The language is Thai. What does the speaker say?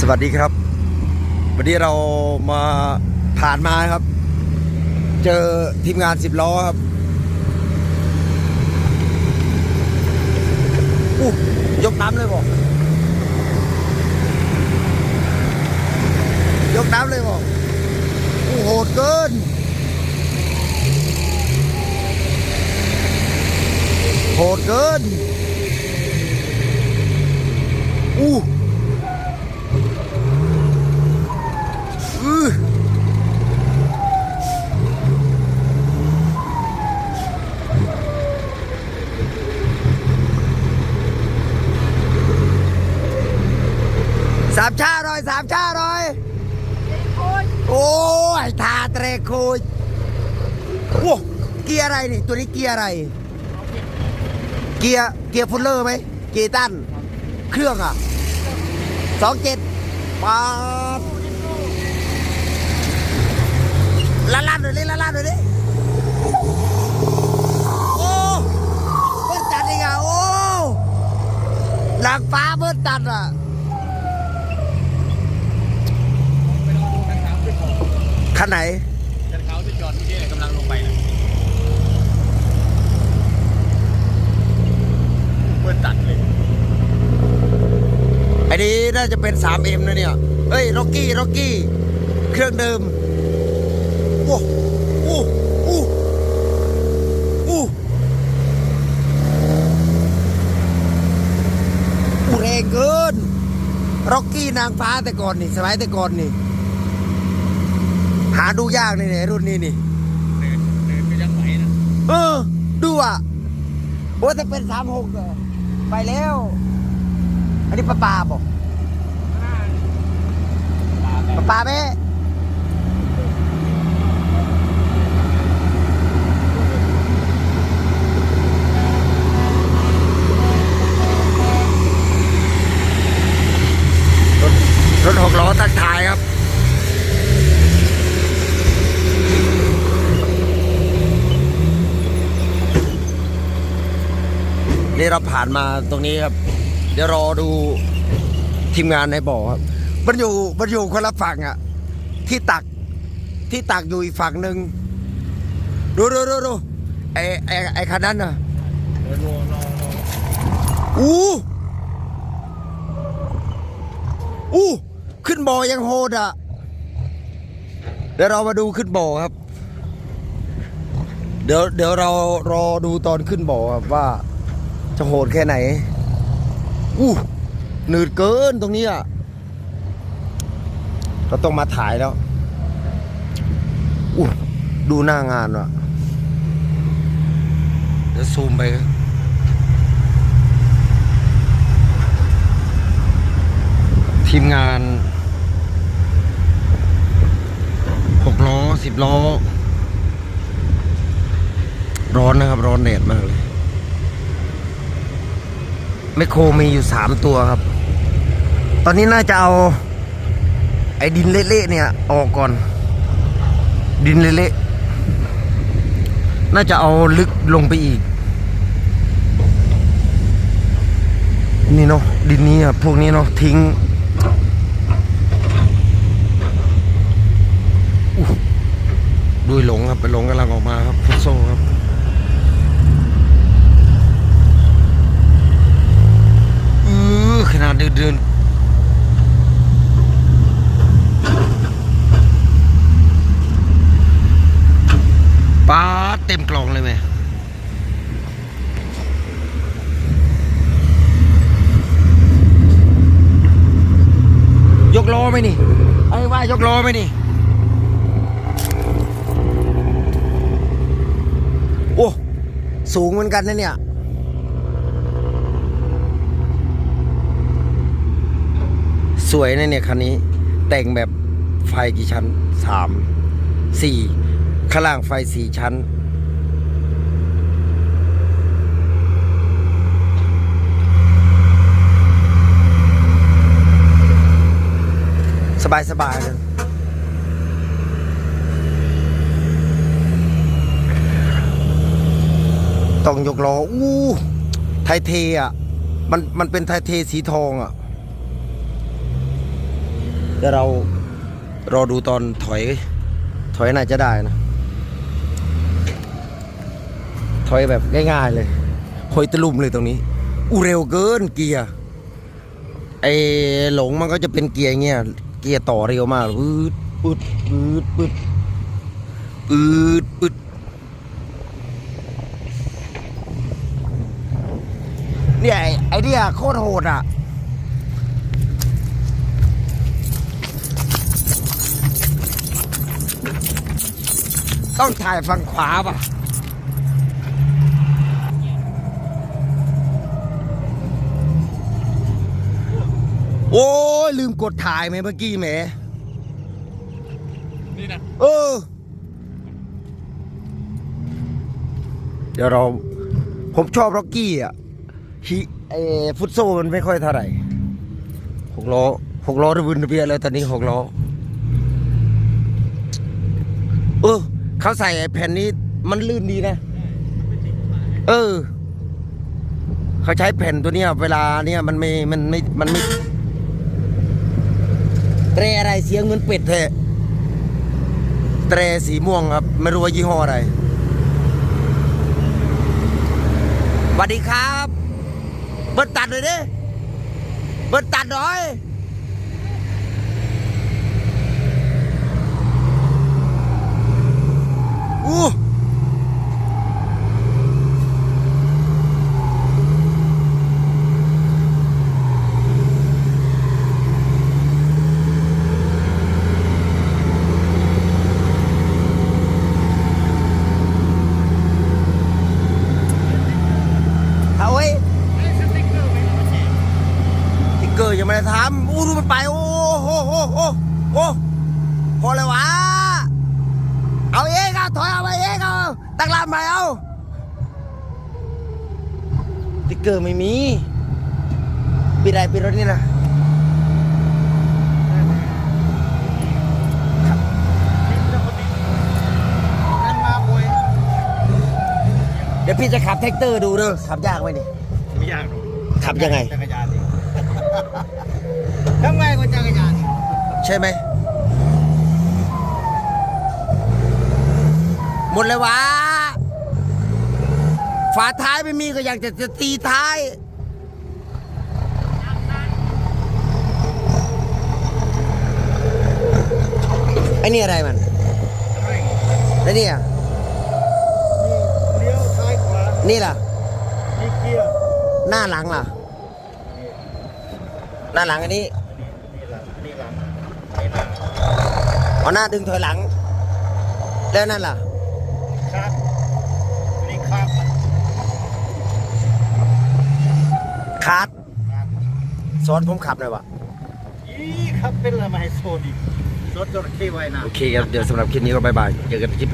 สวัสดีครับ วันนี้เรามาผ่านมาครับ เจอทีมงานสิบล้อครับอู้ยกน้ำเลยบอกยกน้ำเลยบอกอู้โหดเกิน โหดเกิน อู้อื้อสามชาหน่อยสามชาหน่อย โอ้ย ทาเตรคุยโอ้เกียร์อะไรนี่ ตัวนี้เกียร์อะไร เกียร์เกียร์ฟุลเลอร์ไหมเกียร์ตันเครื่องอะสองเจ็ดปาดละลานหน่อยดิละลานหน่อยดิโอ้เบิ้ลตัดอีกอะโอ้หลังฟ้าเบิ้ลตัดอะขันไหน กันเขาที่จอดเมื่นี่กำลังลงไปนะเปิดตัดเลยไอ้นี้น่าจะเป็น 3M นะเนี่ย เฮ้ยร็อกกี้ร็อกกี้ เครื่องเดิมโอ้โอ้โอ้โอ้โอ้แรงเกินร็อกกี้นางฟ้าแต่ก่อนนี่ สมัยแต่ก่อนนี่ หาดูยากเลยเนี่ยรุ่นนี้นี่เดินเดินก็ยังไหวนะเออ ดูอะโอ้ถ้าเป็นสามหกไปแล้ว อันนี้ปลาปลาบอกปลาปลาแม่รถรถหกล้อทักทายครับ นี่เราผ่านมาตรงนี้ครับ เดี๋ยวรอดูทีมงานในบ่อครับมันอยู่มันอยู่คนละฝั่งอะที่ตักที่ตักอยู่อีกฝั่งหนึ่งดูดูดูดูไอไอไอคันนั้นน่ะอู้อู้ขึ้นบ่อยังโหดอะเดี๋ยวเรามาดูขึ้นบ่อครับ เดี๋ยวเดี๋ยวเรารอดูตอนขึ้นบ่อครับว่า จะโหดแค่ไหน อู้หนืดเกินตรงนี้อะเราต้องมาถ่ายแล้วอู้ดูหน้างานว่ะเดี๋ยวซูมไปทีมงานหกล้อสิบล้อ ร้อนนะครับ ร้อนแดดมากเลย แมคโครมีอยู่สามตัวครับ ตอนนี้น่าจะเอา ไอ้ดินเละๆเนี่ย ออกก่อน ดินเละๆน่าจะเอาลึกลงไปอีก นี่เนาะดินนี้อะพวกนี้เนาะทิ้งดุยหลงครับไปหลงกำลังออกมาครับฟุตโซครับ อือขนาด เดินป้าเต็มกล่องเลยไหมยกล้อไหมนี่ไอ้ว่ายกล้อไหมนี่ โอ้ สูงเหมือนกันนะเนี่ย สวยนะเนี่ยคันนี้ แต่งแบบไฟกี่ชั้นสามสี่ข้างล่างไฟสี่ชั้น สบายสบายๆเลยต้องยกล้ออู้ไทยเทอะ มันมันเป็นไทยเทสีทองอะ เดี๋ยวเรารอดูตอนถอย ถอยน่าจะได้นะ ถอยแบบง่ายๆเลยหอยตะลุมเลยตรงนี้ อูเร็วเกินเกียร์ไอหลงมันก็จะเป็นเกียร์เงี้ย เกียร์ต่อเร็วมากปืดปืดปืดปืดปืดปืดเนี่ยไอเนี่ยโคตรโหดอะ ต้องถ่ายฝั่งขวาป่ะโอ้ยลืมกดถ่ายไหมเมื่อกี้แหมนี่นะเออ เดี๋ยวเรา ผมชอบร็อกกี้อะฮิไอฟุตโซมันไม่ค่อยเท่าไหร่หกล้อหกล้อระบุนระเบียแล้วตอนนี้หกล้อเออ เขาใส่ไอ้แผ่นนี้มันลื่นดีนะ เออ เขาใช้แผ่นตัวเนี้ย เวลาเนี่ยมันไม่ มันไม่ มันไม่เตรอะไรเสียงเหมือนเป็ดเทะเตรสีม่วงครับ ไม่รู้ว่ายี่ห้ออะไรสวัสดีครับ เบิร์ดตัดเลยดิเบิร์ดตัดหน่อย อู้เอาไว้ สติ๊กเกอร์ไม่เอามาแจก ติ๊กเกอร์ยังไม่ได้ทำอู้ดูมันไป โอ้โหโอ้โหโอ้ พอเลยวะ เอาเองเอาถอยเอาไปเองเอาตั้งลำไปเอาติ๊กเกอร์ไม่มีปิดอะไรปิดรถนี่นะนั่นมาโวยเดี๋ยวพี่จะขับแท็กเตอร์ดูเด้อขับยากไหมนี่ไม่ยากหรอกขับยังไง จักรยานดิทำไงกว่าจักรยานดิใช่ไหม หมดเลยวะฝาท้ายไม่มีก็อยากจะจะตีท้ายไอ้นี่อะไรมันไม่แล้นี่ยเลี้ยวซ้ายขวานี่ล่ะนี่เกียร์หน้าหลังล่ะ หน้าหลังอันนี้นี่หลังนี่หลังไปหน้าเอหน้าดึงถอยหลัง แล้วนั่นล่ะ คาดนี่คาดมันคาร์ดสอนผมขับหน่อยวะอีครับเป็นอะไรมาให้โซดิรถจระเข้ไว้นะ โอเคครับ เดี๋ยวสำหรับคลิปนี้ก็บายบายเจอกันคลิป